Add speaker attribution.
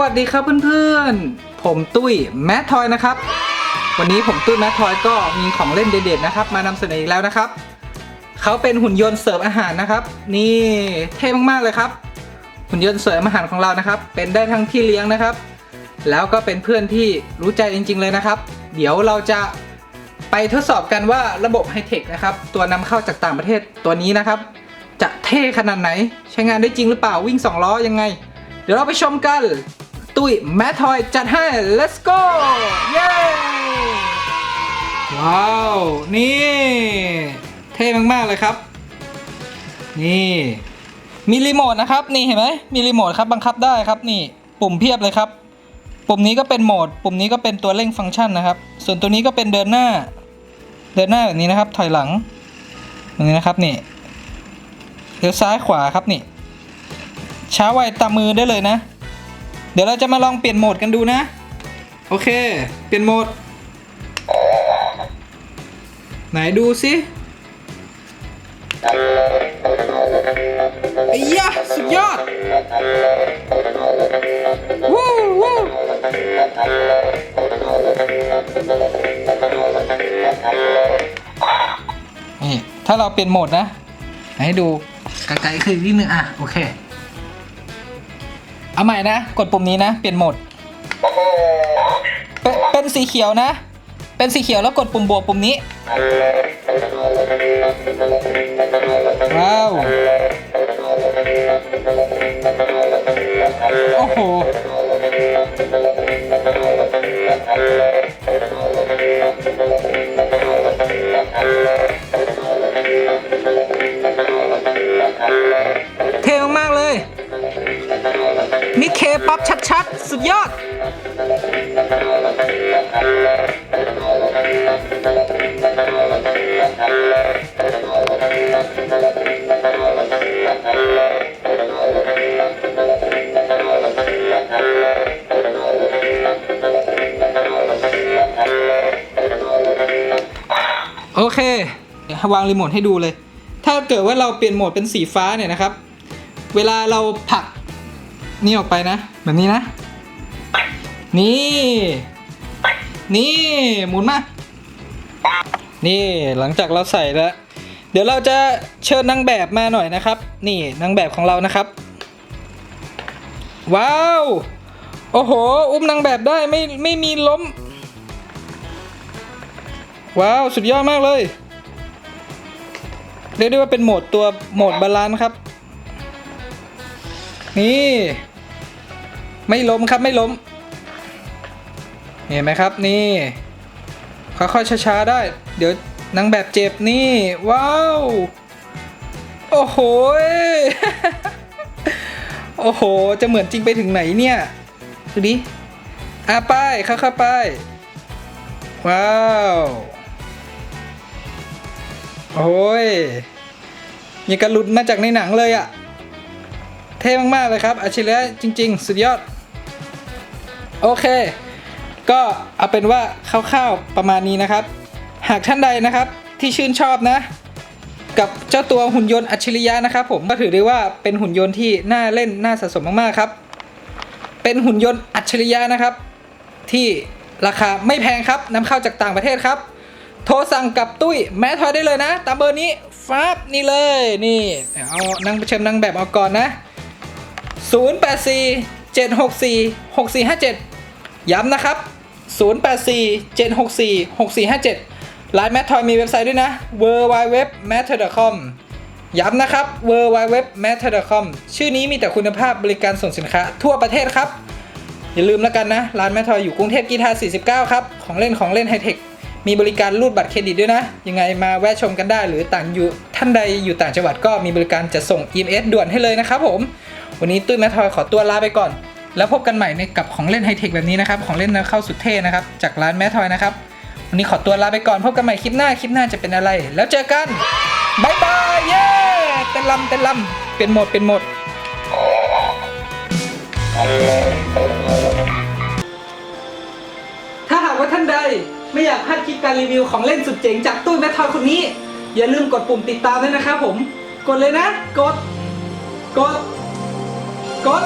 Speaker 1: วัสดีครับเพื่อนๆ ผมตุ้ยแมททอยนะครับ วันนี้ผมตุ้ยแมททอยก็มีของเล่นเด็ดๆนะครับ มานำเสนออีกแล้วนะครับ เขาเป็นหุ่นยนต์เสิร์ฟอาหารนะครับ นี่เท่มากๆเลยครับ หุ่นยนต์เสิร์ฟอาหารของเรานะครับ เป็นได้ทั้งพี่เลี้ยงนะครับ แล้วก็เป็นเพื่อนที่รู้ใจจริง ๆ เลยนะครับ เดี๋ยวเราจะไปทดสอบกันว่าระบบไฮเทคนะครับ ตัวนำเข้าจากต่างประเทศตัวนี้นะครับ จะเท่ขนาดไหน ใช้งานได้จริงหรือเปล่าวิ่งสองล้อยังไง เดี๋ยวเราไปชมกัน ตุ้ยแมททอยจัดให้ let's go เย้ว้าว นี่ เท่มาก ๆ เลยครับ นี่ มีรีโมทนะครับ นี่เห็นไหมมีรีโมทครับบังคับได้ครับนี่ปุ่มเพียบเลยครับ ปุ่มนี้ก็เป็นโหมด ปุ่มนี้ก็เป็นตัวเร่งฟังก์ชันนะครับ ส่วนตัวนี้ก็เป็นเดินหน้า เดินหน้าแบบนี้นะครับ ถอยหลังแบบนี้นะครับนี่เลี้ยวซ้ายขวาครับนี่ช้าไวตามมือได้เลยนะ ดี๋ยวเราจะมาลองเปลี่ยนโหมดกันดูนะ โอเค เปลี่ยนโหมด ไหนดูสิไอ้ยะสุดยอดวู้วู้นี่ถ้าเราเปลี่ยนโหมดนะ ให้ดูไกลๆคือนิดนึงอะ โอเค เอาใหม่นะ กดปุ่มนี้นะ เปลี่ยนโหมด เป็นเป็นสีเขียวนะ เป็นสีเขียวแล้วกดปุ่มบวกปุ่มนี้ ว้าว โอ้โห ป๊อปชัดๆ สุดยอด โอเคเดี๋ยววางรีโมทให้ดูเลย ถ้าเกิดว่าเราเปลี่ยนโหมดเป็นสีฟ้าเนี่ยนะครับ เวลาเราผลัก นี่ออกไปนะ แบบนี้นะ นี่ นี่หมุนมา นี่หลังจากเราใส่แล้ว เดี๋ยวเราจะเชิญนางแบบมาหน่อยนะครับ นี่นางแบบของเรานะครับ ว้าว โอ้โห อุ้มนางแบบได้ไม่ไม่มีล้ม ว้าว สุดยอดมากเลยเรียกได้ว่าเป็นโหมดตัวโหมดบาลานซ์ครับ นี่ ไม่ล้มครับไม่ล้ม เห็นไหมครับนี่ค่อยๆช้าๆได้ เดี๋ยวนางแบบเจ็บนี่ ว้าว โอ้โหโอ้โห จะเหมือนจริงไปถึงไหนเนี่ยดูดิอะไปค่อยๆไปว้าวโอ้ยยังกระหลุดมาจากในหนังเลยอะเท่มาก ๆ เลยครับอาชิระจริง ๆ สุดยอด โอเค ก็เอาเป็นว่าคร่าวๆประมาณนี้นะครับ หากท่านใดนะครับที่ชื่นชอบนะ กับเจ้าตัวหุ่นยนต์อัจฉริยะนะครับ ผมก็ถือได้ว่าเป็นหุ่นยนต์ที่น่าเล่นน่าสะสมมากๆครับ เป็นหุ่นยนต์อัจฉริยะนะครับ ที่ราคาไม่แพงครับนำเข้าจากต่างประเทศครับ โทรสั่งกับตุ้ยแม้ทอยได้เลยนะ ตามเบอร์นี้ฟ้าบนี่เลยนี่เอานั่งเชิญนั่งแบบเอาก่อนนะ 084 764 6457 ย้ำนะครับ 084 764 6457ไลน์แมททอยมีเว็บไซต์ด้วยนะ w w w m a t t e r c o m ย้ำนะครับ w w w m a t t e r c o m ชื่อนี้มีแต่คุณภาพบริการส่งสินค้าทั่วประเทศครับ อย่าลืมแล้วกันนะ ร้านแมททอยอยู่กรุงเทพกีทา49 ครับ ของเล่นของเล่นไฮเทค มีบริการรูดบัตรเครดิตด้วยนะ ยังไงมาแวะชมกันได้ หรือต่างอยู่ท่านใดอยู่ต่างจังหวัดก็มีบริการจะส่ง EMS ด่วนให้เลยนะครับผม วันนี้ตุ้ยแมททอยขอตัวลาไปก่อน แล้วพบกันใหม่ในกับของเล่นไฮเทคแบบนี้นะครับ ของเล่นนำเข้าสุดเท่นะครับ จากร้านแมททอยนะครับ วันนี้ขอตัวลาไปก่อน พบกันใหม่คลิปหน้า คลิปหน้าจะเป็นอะไร แล้วเจอกันบายบายเย้เต้นลำเต้นลำเป็นหมดเป็นหมดถ้าหากว่าท่านใดไม่อยากพลาดคลิปการรีวิวของเล่นสุดเจ๋งจากตู้แมททอยคนนี้ อย่าลืมกดปุ่มติดตามด้วยนะครับผม กดเลยนะ กด กด กด